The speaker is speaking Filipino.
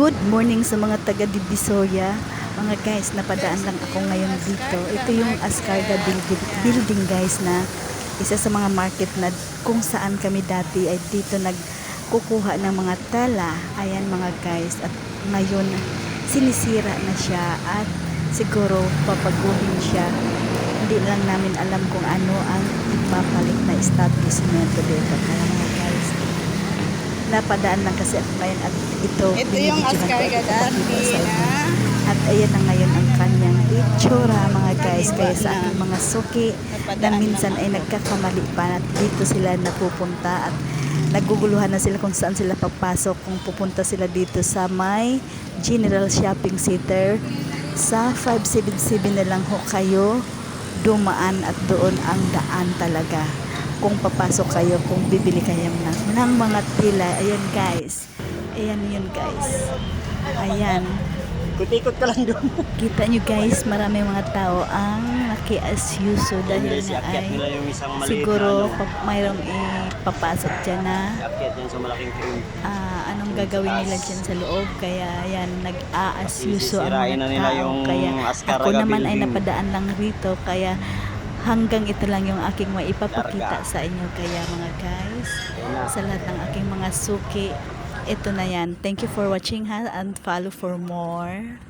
Good morning sa mga taga Divisoria. Mga guys, napadaan lang ako ngayon dito. Ito yung Ascarga building, building guys na isa sa mga market na kung saan kami dati ay dito nagkukuha ng mga tala. Ayan mga guys. At ngayon sinisira na siya at siguro papaguhin siya. Hindi lang namin alam kung ano ang ipapalit na establishment dito. Kaya napadaan lang kasi ako ngayon at ito Ito yung Ascarga dati na at ayan na ngayon ang kanyang itsura mga guys. Kaya sa aking mga suki na minsan ay nagkakamali pa at dito sila napupunta at naguguluhan na sila kung saan sila papasok kung pupunta sila dito sa may General Shopping Center. Sa 577 na lang ho kayo dumaan at doon ang daan talaga kung papasok kayo kung bibili kayo ng, ng mga tila ayan guys ayan yun guys ayan Ikot-ikot ka lang doon. Kita nyo guys, marami mga tao ang nakiasyuso dahil iakyat ay siguro na ano. mayroong ipapasok dyan na ah, anong gagawin nila dyan sa loob. Kaya yan, nag-aasyuso ang mga na tao. Kaya ako naman ay napadaan lang rito. Kaya hanggang ito lang yung aking maipapakita sa inyo. Kaya mga guys, sa lahat ng aking mga suki, ito na yan. Thank you for watching ha and follow for more.